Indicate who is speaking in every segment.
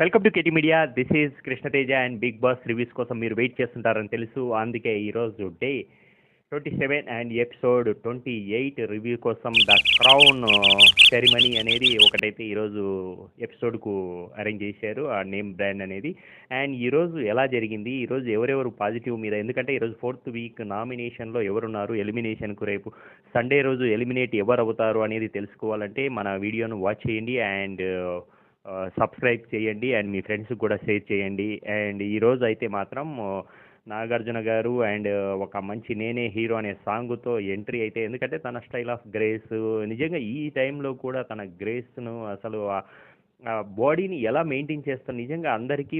Speaker 1: Welcome to KT media. This is Krishnateja and Bigg Boss reviews కోసం మీరు wait చేస్తుంటారని తెలుసు. అందుకే ఈరోజు day twenty seven and episode twenty eight review కోసం ద క్రౌన్ సెరిమనీ అనేది ఒకటైతే ఈరోజు ఎపిసోడ్కు అరేంజ్ చేశారు. ఆ నేమ్ బ్రాండ్ అనేది. అండ్ ఈరోజు ఎలా జరిగింది? ఈరోజు ఎవరెవరు పాజిటివ్ మీద? ఎందుకంటే ఈరోజు ఫోర్త్ వీక్ నామినేషన్లో ఎవరున్నారు? ఎలిమినేషన్కు రేపు సండే రోజు ఎలిమినేట్ ఎవరు అవుతారు అనేది తెలుసుకోవాలంటే మన వీడియోను వాచ్ చేయండి. అండ్ సబ్స్క్రైబ్ చేయండి అండ్ మీ ఫ్రెండ్స్కి కూడా షేర్ చేయండి. అండ్ ఈరోజు అయితే మాత్రం నాగార్జున గారు అండ్ ఒక మంచి నేనే హీరో అనే సాంగ్తో ఎంట్రీ అయితే ఎందుకంటే తన స్టైల్ ఆఫ్ గ్రేస్ నిజంగా ఈ టైంలో కూడా తన గ్రేస్ను అసలు బాడీని ఎలా మెయింటైన్ చేస్తాను నిజంగా అందరికీ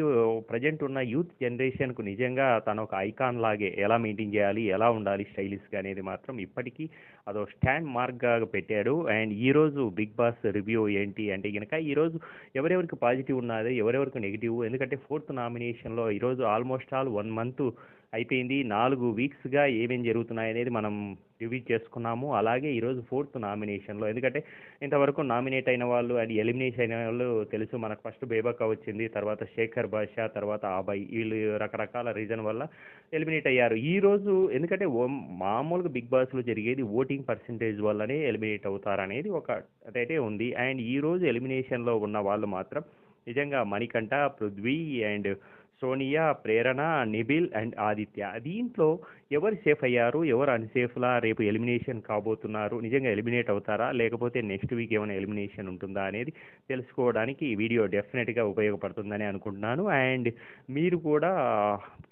Speaker 1: ప్రజెంట్ ఉన్న యూత్ జనరేషన్కు నిజంగా తను ఒక ఐకాన్ లాగే ఎలా మెయింటైన్ చేయాలి? ఎలా ఉండాలి? స్టైలిష్గా అనేది మాత్రం ఇప్పటికీ అదో స్టాండ్ మార్క్గా పెట్టాడు. అండ్ ఈరోజు బిగ్ బాస్ రివ్యూ ఏంటి అంటే కనుక ఈరోజు ఎవరెవరికి పాజిటివ్ ఉన్నది ఎవరెవరికి నెగిటివ్ ఎందుకంటే ఫోర్త్ నామినేషన్లో ఈరోజు ఆల్మోస్ట్ ఆల్ వన్ మంత్ అయిపోయింది. నాలుగు వీక్స్గా ఏమేం జరుగుతున్నాయి అనేది మనం రివ్యూ చేసుకున్నాము. అలాగే ఈరోజు ఫోర్త్ నామినేషన్లో. ఎందుకంటే ఇంతవరకు నామినేట్ అయిన వాళ్ళు అండ్ ఎలిమినేషన్ అయిన వాళ్ళు తెలుసు మనకు ఫస్ట్ బేబక్క వచ్చింది తర్వాత శేఖర్ బాషా తర్వాత ఆబాయ్ వీళ్ళు రకరకాల రీజన్ వల్ల ఎలిమినేట్ అయ్యారు. ఈ రోజు ఎందుకంటే ఓ- మామూలుగా బిగ్ బాస్లో జరిగేది ఓటింగ్ పర్సంటేజ్ వల్లనే ఎలిమినేట్ అవుతారనేది ఒక అదైతే ఉంది. అండ్ ఈ రోజు ఎలిమినేషన్లో ఉన్న వాళ్ళు మాత్రం నిజంగా Manikanta Prithvi and Sonia Prerana nibble and Aditya. దీంట్లో ఎవరు సేఫ్ అయ్యారు? ఎవరు అన్సేఫ్లా రేపు ఎలిమినేషన్ కాబోతున్నారు? నిజంగా ఎలిమినేట్ అవుతారా? లేకపోతే నెక్స్ట్ వీక్ ఏమైనా ఎలిమినేషన్ ఉంటుందా అనేది తెలుసుకోవడానికి ఈ వీడియో డెఫినెట్గా ఉపయోగపడుతుందని అనుకుంటున్నాను. అండ్ మీరు కూడా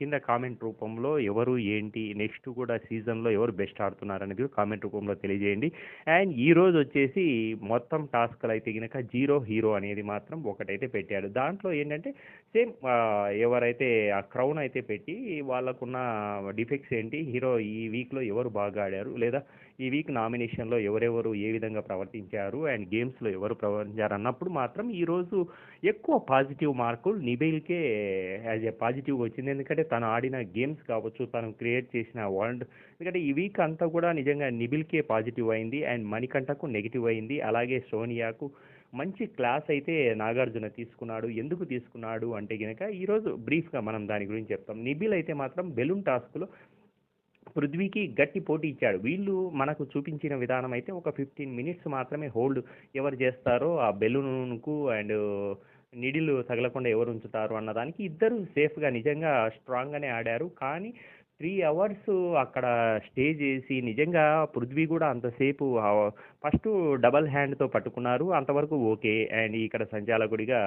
Speaker 1: కింద కామెంట్ రూపంలో ఎవరు ఏంటి? నెక్స్ట్ కూడా సీజన్లో ఎవరు బెస్ట్ ఆడుతున్నారు అనేది కామెంట్ రూపంలో తెలియజేయండి. అండ్ ఈ రోజు వచ్చేసి మొత్తం టాస్క్లు అయితే గినక జీరో హీరో అనేది మాత్రం ఒకటైతే పెట్టాడు. దాంట్లో ఏంటంటే సేమ్ వారైతే ఆ క్రౌన్ అయితే పెట్టి వాళ్ళకున్న డిఫెక్ట్స్ ఏంటి హీరో ఈ వీక్లో ఎవరు బాగా ఆడారు లేదా ఈ వీక్ నామినేషన్లో ఎవరెవరు ఏ విధంగా ప్రవర్తించారు అండ్ గేమ్స్లో ఎవరు ప్రవర్తించారు అన్నప్పుడు మాత్రం ఈరోజు ఎక్కువ పాజిటివ్ మార్కులు నిబేల్కే యాజ్ ఏ పాజిటివ్ వచ్చింది. ఎందుకంటే తను ఆడిన గేమ్స్ కావచ్చు తను క్రియేట్ చేసిన వరల్డ్ ఎందుకంటే ఈ వీక్ అంతా కూడా నిజంగా నిబిల్కే పాజిటివ్ అయింది అండ్ మణికంఠకు నెగిటివ్ అయింది. అలాగే సోనియాకు మంచి క్లాస్ అయితే నాగార్జున తీసుకున్నాడు ఎందుకు తీసుకున్నాడు అంటే కనుక ఈరోజు బ్రీఫ్గా మనం దాని గురించి చెప్తాం. నిబిల్ అయితే మాత్రం బెలూన్ టాస్క్లో పృథ్వీకి గట్టి పోటీ ఇచ్చాడు. వీళ్ళు మనకు చూపించిన విధానం అయితే ఒక ఫిఫ్టీన్ మినిట్స్ మాత్రమే హోల్డ్ ఎవరు చేస్తారో ఆ బెలూన్కు అండ్ నిడిలు తగలకుండా ఎవరు ఉంచుతారు అన్నదానికి ఇద్దరు సేఫ్గా నిజంగా స్ట్రాంగ్గానే ఆడారు. కానీ త్రీ అవర్స్ అక్కడ స్టే చేసి నిజంగా పృథ్వీ కూడా అంతసేపు ఫస్ట్ డబల్ హ్యాండ్తో పట్టుకున్నారు. అంతవరకు ఓకే. అండ్ ఇక్కడ సంచాలకుడిగా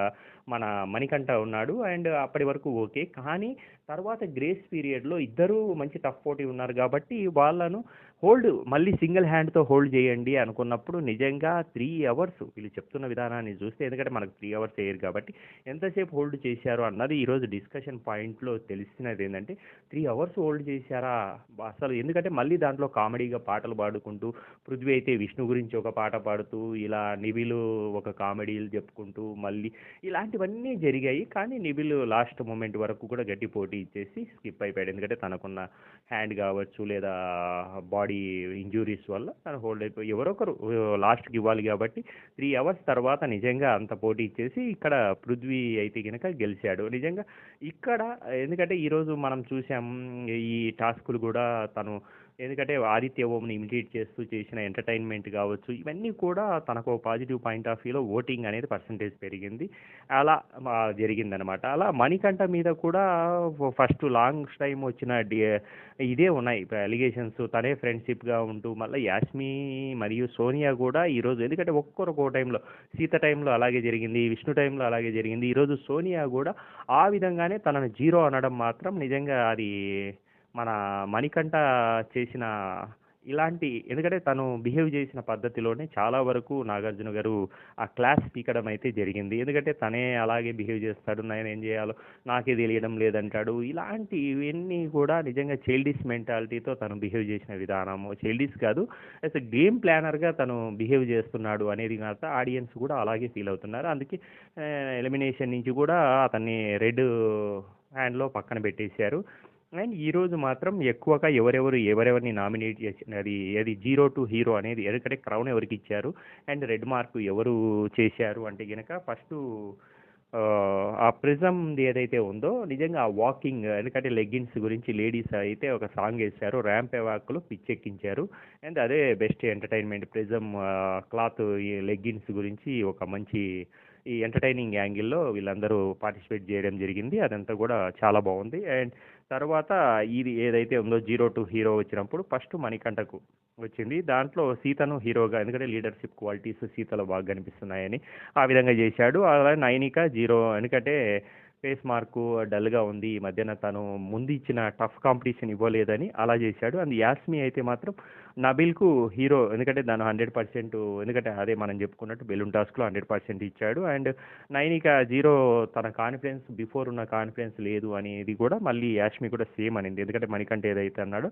Speaker 1: మన మణికంఠ ఉన్నాడు. అండ్ అప్పటి వరకు ఓకే. కానీ తర్వాత గ్రేస్ పీరియడ్లో ఇద్దరూ మంచి టఫ్ పోటీ ఉన్నారు కాబట్టి వాళ్ళను హోల్డ్ మళ్ళీ సింగిల్ హ్యాండ్తో హోల్డ్ చేయండి అనుకున్నప్పుడు నిజంగా త్రీ అవర్స్ వీళ్ళు చెప్తున్న విధానాన్ని చూస్తే ఎందుకంటే మనకు త్రీ అవర్స్ వేయరు కాబట్టి ఎంతసేపు హోల్డ్ చేశారు అన్నది ఈరోజు డిస్కషన్ పాయింట్లో తెలిసినది ఏంటంటే త్రీ అవర్స్ హోల్డ్ చేశారా? అసలు ఎందుకంటే మళ్ళీ దాంట్లో కామెడీగా పాటలు పాడుకుంటూ పృథ్వీ అయితే విష్ణు గురించి ఒక పాట పాడుతూ ఇలా నిబిలు ఒక కామెడీలు చెప్పుకుంటూ మళ్ళీ ఇలాంటివన్నీ జరిగాయి. కానీ నివిలు లాస్ట్ మూమెంట్ వరకు కూడా గట్టి పోటీ ఇచ్చేసి స్కిప్ అయిపోయాడు. ఎందుకంటే తనకున్న హ్యాండ్ కావచ్చు లేదా బాడీ ఇంజురీస్ వల్ల తను హోల్డ్ అయిపోయి ఎవరో ఒకరు లాస్ట్కి ఇవ్వాలి కాబట్టి త్రీ అవర్స్ తర్వాత నిజంగా అంత పోటీ ఇచ్చేసి ఇక్కడ పృథ్వీ అయితే కనుక గెలిచాడు. నిజంగా ఇక్కడ ఎందుకంటే ఈరోజు మనం చూసాం ఈ టాస్కులు కూడా తను ఎందుకంటే ఆదిత్య ఓంని ఇమిటేట్ చేస్తూ చేసిన ఎంటర్టైన్మెంట్ కావచ్చు ఇవన్నీ కూడా తనకు పాజిటివ్ పాయింట్ ఆఫ్ వ్యూలో ఓటింగ్ అనేది పర్సంటేజ్ పెరిగింది. అలా జరిగిందనమాట అలా మణికంఠ మీద కూడా ఫస్ట్ లాంగ్ టైం వచ్చిన ఇదే ఉన్నాయి. అలిగేషన్స్ తనే ఫ్రెండ్షిప్గా ఉంటూ మళ్ళీ యాస్మి మరియు సోనియా కూడా ఈరోజు ఎందుకంటే ఒక్కొక్కరు ఒక్కో టైంలో సీత టైంలో అలాగే జరిగింది విష్ణు టైంలో అలాగే జరిగింది. ఈరోజు సోనియా కూడా ఆ విధంగానే తనను జీరో అనడం మాత్రం నిజంగా అది మన మణికంఠ చేసిన ఇలాంటి ఎందుకంటే తను బిహేవ్ చేసిన పద్ధతిలోనే చాలా వరకు నాగార్జున గారు ఆ క్లాస్ పీకడం అయితే జరిగింది. ఎందుకంటే తనే అలాగే బిహేవ్ చేస్తాడు నేను ఏం చేయాలో నాకే తెలియడం లేదంటాడు. ఇలాంటి ఇవన్నీ కూడా నిజంగా చైల్డిష్ మెంటాలిటీతో తను బిహేవ్ చేసిన విధానము. చైల్డిష్ కాదు అస్ గేమ్ ప్లానర్గా తను బిహేవ్ చేస్తున్నాడు అనేది కాక ఆడియన్స్ కూడా అలాగే ఫీల్ అవుతున్నారు. అందుకే ఎలిమినేషన్ నుంచి కూడా అతన్ని రెడ్ హ్యాండ్లో పక్కన పెట్టేశారు. అండ్ ఈరోజు మాత్రం ఎక్కువగా ఎవరెవరు ఎవరెవరిని నామినేట్ చేసిన అది అది జీరో టు హీరో అనేది ఎందుకంటే క్రౌన్ ఎవరికి ఇచ్చారు అండ్ రెడ్ మార్క్ ఎవరు చేశారు అంటే కనుక ఫస్ట్ ఆ ప్రిజంది ఏదైతే ఉందో నిజంగా ఆ వాకింగ్ ఎందుకంటే లెగ్గిన్స్ గురించి లేడీస్ అయితే ఒక సాంగ్ వేశారు ర్యాంప్ వాక్లో పిచ్చెక్కించారు అండ్ అదే best entertainment prism cloth leggings గురించి ఒక మంచి ఈ ఎంటర్టైనింగ్ యాంగిల్లో వీళ్ళందరూ పార్టిసిపేట్ చేయడం జరిగింది అదంతా కూడా చాలా బాగుంది అండ్ తర్వాత ఇది ఏదైతే ఉందో జీరో టు హీరో వచ్చినప్పుడు ఫస్ట్ మణికంఠకు వచ్చింది. దాంట్లో సీతను హీరోగా ఎందుకంటే లీడర్షిప్ క్వాలిటీస్ సీతలో బాగా కనిపిస్తున్నాయని ఆ విధంగా చేశాడు. అలాగే నైనిక జీరో ఎందుకంటే ఫేస్ మార్కు డల్గా ఉంది ఈ మధ్యన తను ముందు ఇచ్చిన టఫ్ కాంపిటీషన్ ఇవ్వలేదని అలా చేశాడు. అండ్ యాస్మి అయితే మాత్రం నబిల్కు హీరో ఎందుకంటే దాని హండ్రెడ్ పర్సెంట్ ఎందుకంటే అదే మనం చెప్పుకున్నట్టు బెలూన్ టాస్క్లో హండ్రెడ్ పర్సెంట్ ఇచ్చాడు. అండ్ నైనిక జీరో తన కాన్ఫిడెన్స్ బిఫోర్ ఉన్న కాన్ఫిడెన్స్ లేదు అనేది కూడా మళ్ళీ యాష్మి కూడా సేమ్ అనింది. ఎందుకంటే మణికంఠ ఏదైతే అన్నాడో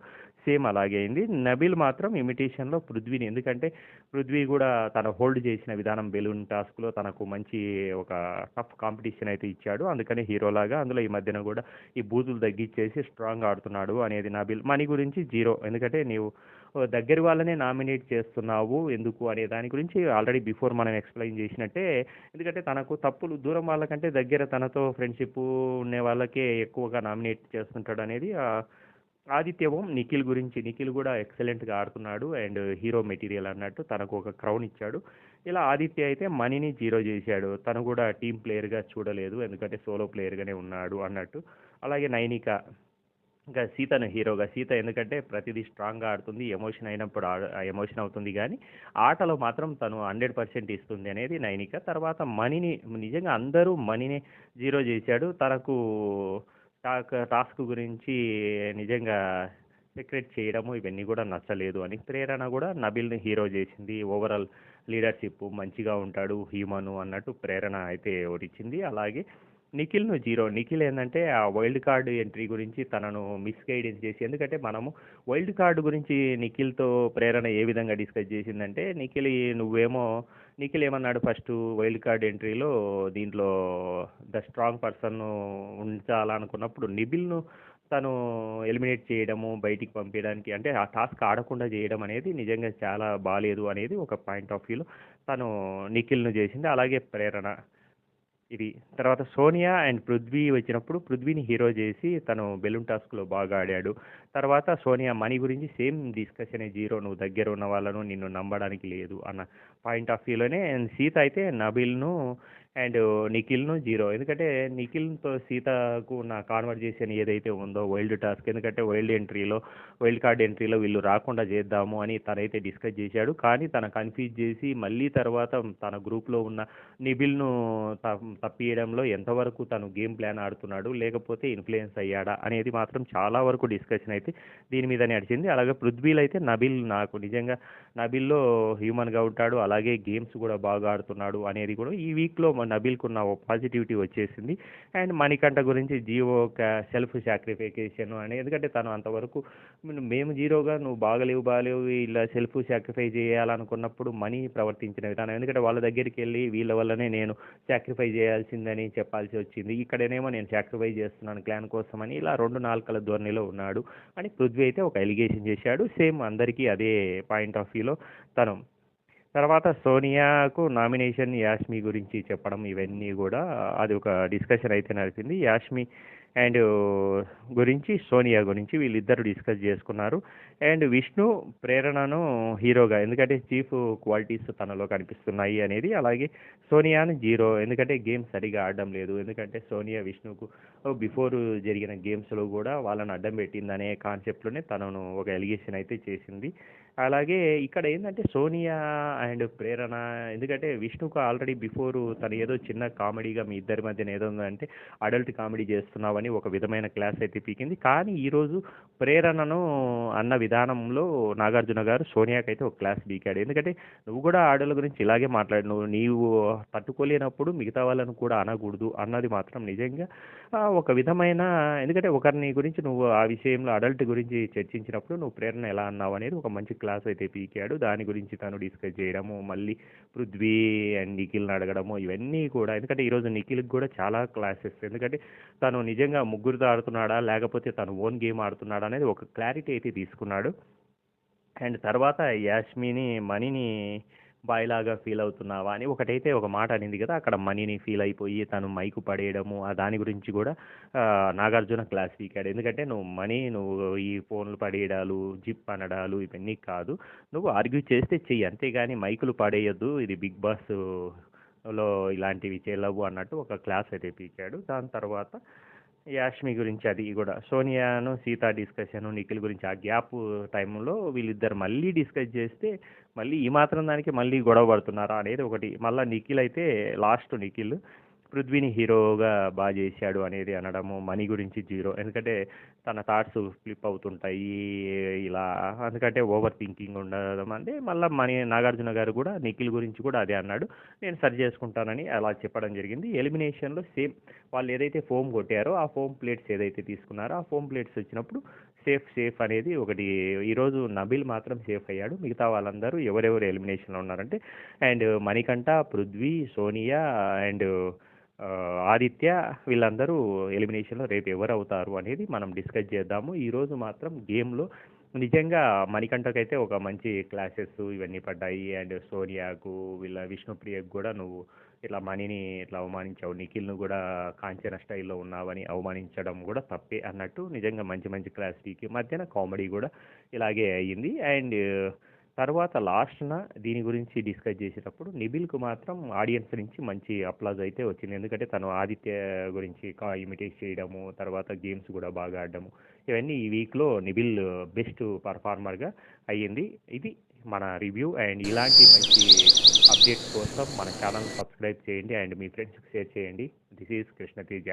Speaker 1: సేమ్ అలాగే అయింది. నబిల్ మాత్రం ఇమిటేషన్లో పృథ్వీని ఎందుకంటే పృథ్వీ కూడా తన హోల్డ్ చేసిన విధానం బెలూన్ టాస్క్లో తనకు మంచి ఒక టఫ్ కాంపిటీషన్ అయితే ఇచ్చాడు. అందుకని హీరోలాగా అందులో ఈ మధ్యన కూడా ఈ బూతులు తగ్గించేసి స్ట్రాంగ్ ఆడుతున్నాడు అనేది నబిల్. మనీ గురించి జీరో ఎందుకంటే నీవు దగ్గర వాళ్ళనే నామినేట్ చేస్తున్నావు ఎందుకు అనే దాని గురించి ఆల్రెడీ బిఫోర్ మనం ఎక్స్ప్లెయిన్ చేసినట్టే. ఎందుకంటే తనకు తప్పులు దూరం వాళ్ళకంటే దగ్గర తనతో ఫ్రెండ్షిప్ ఉండే వాళ్ళకే ఎక్కువగా నామినేట్ చేస్తుంటాడు అనేది ఆదిత్యవం నిఖిల్ గురించి. నిఖిల్ కూడా ఎక్సలెంట్గా ఆడుతున్నాడు అండ్ హీరో మెటీరియల్ అన్నట్టు తనకు ఒక క్రౌన్ ఇచ్చాడు. ఇలా ఆదిత్య అయితే మనీని జీరో చేశాడు. తను కూడా టీం ప్లేయర్గా చూడలేదు. ఎందుకంటే సోలో ప్లేయర్గానే ఉన్నాడు అన్నట్టు. అలాగే నైనిక ఇంకా సీతను హీరోగా. సీత ఎందుకంటే ప్రతిదీ స్ట్రాంగ్గా ఆడుతుంది ఎమోషన్ అయినప్పుడు ఎమోషన్ అవుతుంది కానీ ఆటలో మాత్రం తను హండ్రెడ్ పర్సెంట్ ఇస్తుంది అనేది నైనిక. తర్వాత మనీని నిజంగా అందరూ మనీని జీరో చేశాడు. తనకు టాక్ టాస్క్ గురించి నిజంగా సెక్రెట్ చేయడము ఇవన్నీ కూడా నచ్చలేదు అని ప్రేరణ కూడా నబిల్ని హీరో చేసింది. ఓవరాల్ లీడర్షిప్ మంచిగా ఉంటాడు హ్యూమను అన్నట్టు ప్రేరణ అయితే ఓడిచ్చింది అలాగే నిఖిల్ను జీరో. నిఖిల్ ఏంటంటే ఆ వైల్డ్ కార్డు ఎంట్రీ గురించి తనను మిస్గైడెన్స్ చేసి ఎందుకంటే మనము వైల్డ్ కార్డు గురించి నిఖిల్తో ప్రేరణ ఏ విధంగా డిస్కస్ చేసిందంటే నిఖిల్ నువ్వేమో నిఖిల్ ఏమన్నాడు ఫస్ట్ వైల్డ్ కార్డ్ ఎంట్రీలో దీంట్లో ద స్ట్రాంగ్ పర్సన్ ఉంచాలనుకున్నప్పుడు నిఖిల్ను తను ఎలిమినేట్ చేయడము బయటికి పంపించడానికి అంటే ఆ టాస్క్ ఆడకుండా చేయడం అనేది నిజంగా చాలా బాగాలేదు అనేది ఒక పాయింట్ ఆఫ్ వ్యూలో తను నిఖిల్ను చేసింది. అలాగే ప్రేరణ. ఇది తర్వాత సోనియా అండ్ పృథ్వీ వచ్చినప్పుడు పృథ్వీని హీరో చేసి తను బెలూన్ టాస్క్లో బాగా ఆడాడు. తర్వాత సోనియా మనీ గురించి సేమ్ డిస్కషన్ జీరో నువ్వు దగ్గర ఉన్న వాళ్ళను నిన్ను నమ్మడానికి లేదు అన్న పాయింట్ ఆఫ్ వ్యూలోనే. అండ్ సీత అయితే నబిల్ను అండ్ నిఖిల్ను జీరో. ఎందుకంటే నిఖిల్తో సీతకు ఉన్న కాన్వర్జేషన్ ఏదైతే ఉందో వైల్డ్ టాస్క్ ఎందుకంటే వైల్డ్ ఎంట్రీలో వైల్డ్ కార్డ్ ఎంట్రీలో వీళ్ళు రాకుండా చేద్దాము అని తనైతే డిస్కస్ చేశాడు. కానీ తన కన్ఫ్యూజ్ చేసి మళ్ళీ తర్వాత తన గ్రూప్లో ఉన్న నిబిల్ను తప్పియడంలో ఎంతవరకు తను గేమ్ ప్లాన్ ఆడుతున్నాడు లేకపోతే ఇన్ఫ్లుయెన్స్ అయ్యాడా అనేది మాత్రం చాలా వరకు డిస్కషన్ అయితే దీని మీద నడిచింది అలాగే పృథ్వీలు అయితే నబిల్ నాకు నిజంగా నబిల్లో హ్యూమన్గా ఉంటాడు అలాగే గేమ్స్ కూడా బాగా ఆడుతున్నాడు అనేది కూడా ఈ వీక్లో నబీల్కు ఉన్న పాజిటివిటీ వచ్చేసింది. అండ్ మణికంఠ గురించి జీవో సెల్ఫ్ సాక్రిఫికేషన్ అని. ఎందుకంటే తను అంతవరకు "మేము- మేము జీరోగా నువ్వు బాగలేవు బాగలేవు ఇలా సెల్ఫ్ సాక్రిఫై చేయాలనుకున్నప్పుడు మనీ ప్రవర్తించిన విధానం. ఎందుకంటే వాళ్ళ దగ్గరికి వెళ్ళి వీళ్ళ వల్లనే నేను సాక్రిఫై చేయాల్సిందని చెప్పాల్సి వచ్చింది. ఇక్కడనేమో నేను సాక్రిఫై చేస్తున్నాను క్లాన్ కోసం అని ఇలా రెండు నాలుకల ధోరణిలో ఉన్నాడు. అని పృథ్వీ అయితే ఒక ఎలిగేషన్ చేశాడు. సేమ్ అందరికీ అదే పాయింట్ ఆఫ్ వ్యూలో తను తర్వాత సోనియాకు నామినేషన్ యాష్మి గురించి చెప్పడం ఇవన్నీ కూడా అది ఒక డిస్కషన్ అయితే నడిచింది యాష్మి అండ్ గురించి సోనియా గురించి వీళ్ళిద్దరు డిస్కస్ చేసుకున్నారు. అండ్ విష్ణు ప్రేరణను హీరోగా ఎందుకంటే చీఫ్ క్వాలిటీస్ తనలో కనిపిస్తున్నాయి అనేది అలాగే సోనియాను జీరో ఎందుకంటే గేమ్ సరిగా ఆడడం లేదు. ఎందుకంటే సోనియా విష్ణుకు బిఫోర్ జరిగిన గేమ్స్లో కూడా వాళ్ళని అడ్డం పెట్టిందనే కాన్సెప్ట్లోనే తనను ఒక ఎలిగేషన్ అయితే చేసింది. అలాగే ఇక్కడ ఏంటంటే సోనియా అండ్ ప్రేరణ ఎందుకంటే విష్ణుకు ఆల్రెడీ బిఫోర్ తను ఏదో చిన్న కామెడీగా మీ ఇద్దరి మధ్యన ఏదో ఉందంటే అడల్ట్ కామెడీ చేస్తున్నావని ఒక విధమైన క్లాస్ అయితే పీకింది. కానీ ఈరోజు ప్రేరణను అన్న విధానంలో నాగార్జున గారు సోనియాకి అయితే ఒక క్లాస్ పీకాడు. ఎందుకంటే నువ్వు కూడా ఆడల గురించి ఇలాగే మాట్లాడు నువ్వు నీవు తట్టుకోలేనప్పుడు మిగతా వాళ్ళను కూడా అనకూడదు అన్నది మాత్రం నిజంగా ఒక విధమైన ఎందుకంటే ఒకరిని గురించి నువ్వు ఆ విషయంలో అడల్ట్ గురించి చర్చించినప్పుడు నువ్వు ప్రేరణ ఎలా అన్నావు అనేది ఒక మంచి క్లాస్ అయితే పీకాడు. దాని గురించి తను డిస్కస్ చేయడము మళ్ళీ పృథ్వీ అండ్ నిఖిల్ని అడగడము ఇవన్నీ కూడా. ఎందుకంటే ఈరోజు నిఖిల్కి కూడా చాలా క్లాసెస్. ఎందుకంటే తను నిజంగా ముగ్గురితో ఆడుతున్నాడా లేకపోతే తను ఓన్ గేమ్ ఆడుతున్నాడా అనేది ఒక క్లారిటీ అయితే తీసుకున్నాడు. అండ్ తర్వాత యాష్మిని మనీని బాయ్ లాగా ఫీల్ అవుతున్నావా అని ఒకటైతే ఒక మాట అనింది కదా అక్కడ మనీని ఫీల్ అయిపోయి తను మైకు పడేయడము ఆ దాని గురించి కూడా నాగార్జున క్లాస్ పీకాడు. ఎందుకంటే నువ్వు మనీ నువ్వు ఈ ఫోన్లు పడేయడాలు జిప్ అనడాలు ఇవన్నీ కాదు. నువ్వు ఆర్గ్యూ చేస్తే చెయ్యి. అంతేగాని మైకులు పడేయొద్దు. ఇది బిగ్ బాస్లో ఇలాంటివి చేయలేవు అన్నట్టు ఒక క్లాస్ అయితే పీకాడు. దాని తర్వాత యాష్మి గురించి అది కూడా. సోనియాను సీత డిస్కషన్ నిఖిల్ గురించి ఆ గ్యాప్ టైంలో వీళ్ళిద్దరు మళ్ళీ డిస్కస్ చేస్తే మళ్ళీ ఈ మాత్రం దానికి మళ్ళీ గొడవ పడుతున్నారా అనేది ఒకటి. మళ్ళీ నిఖిల్ అయితే లాస్ట్ నిఖిల్ పృథ్వీని హీరోగా బాగా చేశాడు అనేది అనడము మనీ గురించి జీరో. ఎందుకంటే తన థాట్స్ ఫ్లిప్ అవుతుంటాయి ఇలా ఎందుకంటే ఓవర్ థింకింగ్ ఉండడం అంటే మళ్ళీ మనీ నాగార్జున గారు కూడా నిఖిల్ గురించి కూడా అదే అన్నాడు. నేను సరి చేసుకుంటానని అలా చెప్పడం జరిగింది. ఎలిమినేషన్లో సేమ్ వాళ్ళు ఏదైతే ఫోమ్ కొట్టారో ఆ ఫోమ్ ప్లేట్స్ ఏదైతే తీసుకున్నారో ఆ ఫోమ్ ప్లేట్స్ వచ్చినప్పుడు సేఫ్ సేఫ్ అనేది ఒకటి. ఈరోజు నబిల్ మాత్రం సేఫ్ అయ్యాడు. మిగతా వాళ్ళందరూ ఎవరెవరు ఎలిమినేషన్లో ఉన్నారంటే అండ్ మణికంఠ పృథ్వీ సోనియా అండ్ ఆదిత్య వీళ్ళందరూ ఎలిమినేషన్లో రేపు ఎవరు అవుతారు అనేది మనం డిస్కస్ చేద్దాము. ఈరోజు మాత్రం గేమ్లో నిజంగా మణికంఠకైతే ఒక మంచి క్లాసెస్ ఇవన్నీ పడ్డాయి. అండ్ సోనియాకు వీళ్ళ విష్ణుప్రియకు కూడా నువ్వు ఇట్లా మనీని ఇట్లా అవమానించావు నిఖిల్ను కూడా కాంచన స్టైల్లో ఉన్నావని అవమానించడం కూడా తప్పే అన్నట్టు నిజంగా మంచి మంచి క్లాసిటీకి మధ్యన కామెడీ కూడా ఇలాగే అయ్యింది అండ్ తర్వాత లాస్ట్న దీని గురించి డిస్కస్ చేసేటప్పుడు నిబిల్కు మాత్రం ఆడియన్స్ నుంచి మంచి అప్లాజ్ అయితే వచ్చింది. ఎందుకంటే తను ఆదిత్య గురించి ఇమిటేట్ చేయడము తర్వాత గేమ్స్ కూడా బాగా ఆడడము ఇవన్నీ ఈ వీక్లో నిబిల్ బెస్ట్ పర్ఫార్మర్గా అయ్యింది. ఇది మన రివ్యూ అండ్ ఇలాంటి మంచి అప్డేట్స్ కోసం మన ఛానల్ సబ్స్క్రైబ్ చేయండి అండ్ మీ ఫ్రెండ్స్కి షేర్ చేయండి. This is Krishna Teja